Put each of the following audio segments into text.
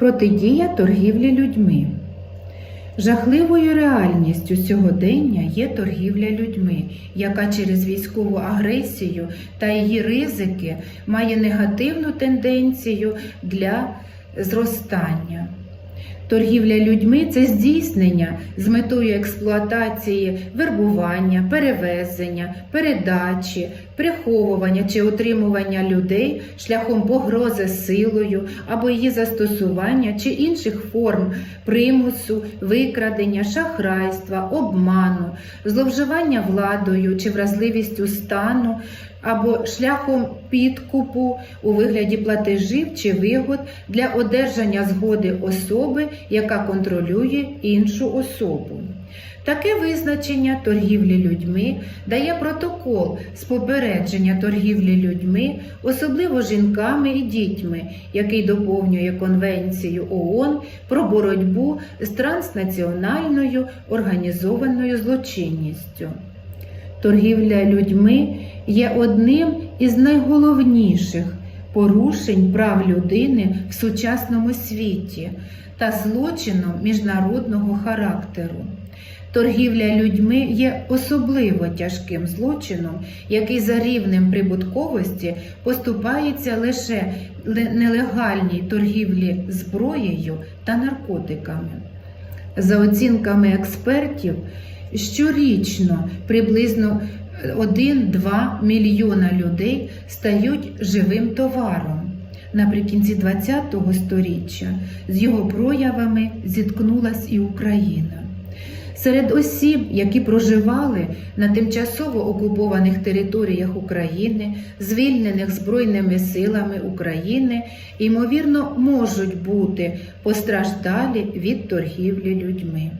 Протидія торгівлі людьми. Жахливою реальністю сьогодення є торгівля людьми, яка через військову агресію та її ризики має негативну тенденцію для зростання. Торгівля людьми це здійснення з метою експлуатації, вербування, перевезення, передачі, приховування чи утримування людей шляхом погрози силою або її застосування чи інших форм примусу, викрадення, шахрайства, обману, зловживання владою чи вразливістю стану або шляхом підкупу у вигляді платежів чи вигод для одержання згоди особи, яка контролює іншу особу. Таке визначення торгівлі людьми дає протокол з попередження торгівлі людьми, особливо жінками і дітьми, який доповнює Конвенцію ООН про боротьбу з транснаціональною організованою злочинністю. Торгівля людьми є одним із найголовніших порушень прав людини в сучасному світі та злочином міжнародного характеру. Торгівля людьми є особливо тяжким злочином, який за рівнем прибутковості поступається лише нелегальній торгівлі зброєю та наркотиками. За оцінками експертів, щорічно приблизно 1-2 мільйона людей стають живим товаром. Наприкінці ХХ століття з його проявами зіткнулась і Україна. Серед осіб, які проживали на тимчасово окупованих територіях України, звільнених Збройними силами України, ймовірно, можуть бути постраждалі від торгівлі людьми.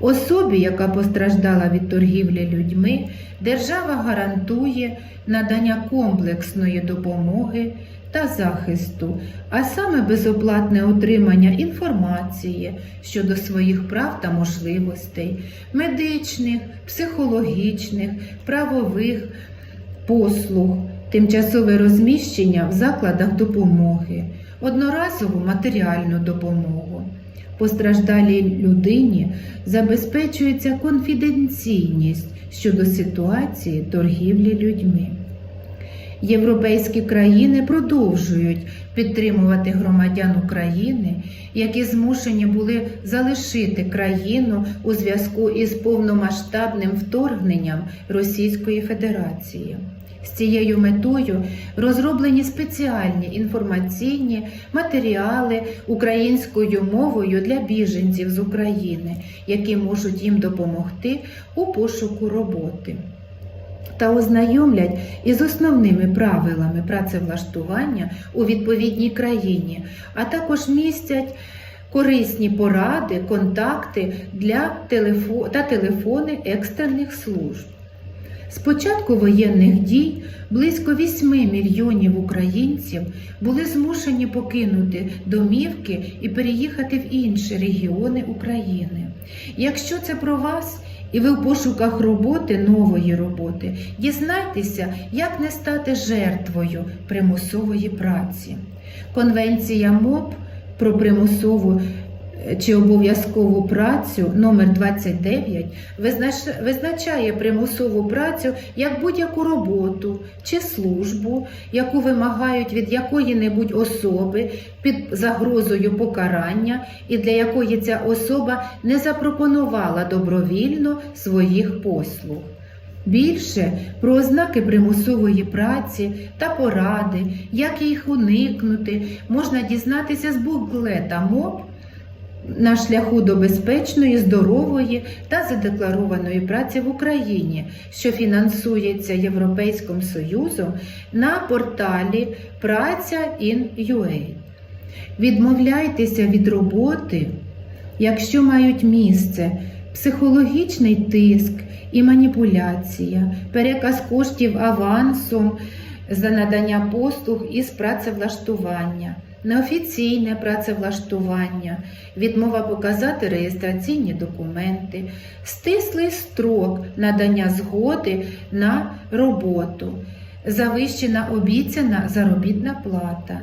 Особі, яка постраждала від торгівлі людьми, держава гарантує надання комплексної допомоги та захисту, а саме безоплатне отримання інформації щодо своїх прав та можливостей, медичних, психологічних, правових послуг, тимчасове розміщення в закладах допомоги, одноразову матеріальну допомогу. Постраждалій людині забезпечується конфіденційність щодо ситуації торгівлі людьми. Європейські країни продовжують підтримувати громадян України, які змушені були залишити країну у зв'язку із повномасштабним вторгненням Російської Федерації. З цією метою розроблені спеціальні інформаційні матеріали українською мовою для біженців з України, які можуть їм допомогти у пошуку роботи та ознайомлять із основними правилами працевлаштування у відповідній країні, а також містять корисні поради, контакти для телефо... та телефони екстрених служб. З початку воєнних дій близько 8 мільйонів українців були змушені покинути домівки і переїхати в інші регіони України. Якщо це про вас і ви в пошуках роботи, нової роботи, дізнайтеся, як не стати жертвою примусової праці. Конвенція МОП про примусову чи обов'язкову працю номер 29 визнач- визначає примусову працю як будь-яку роботу чи службу, яку вимагають від якої-небудь особи під загрозою покарання, і для якої ця особа не запропонувала добровільно своїх послуг. Більше про ознаки примусової праці та поради, як їх уникнути, можна дізнатися з буклета МОП на шляху до безпечної, здорової та задекларованої праці в Україні, що фінансується Європейським Союзом на порталі Праця.in.ua. Відмовляйтеся від роботи, якщо мають місце психологічний тиск і маніпуляція, переказ коштів авансом за надання послуг із працевлаштування, неофіційне працевлаштування, відмова показати реєстраційні документи, стислий строк надання згоди на роботу, завищена обіцяна заробітна плата.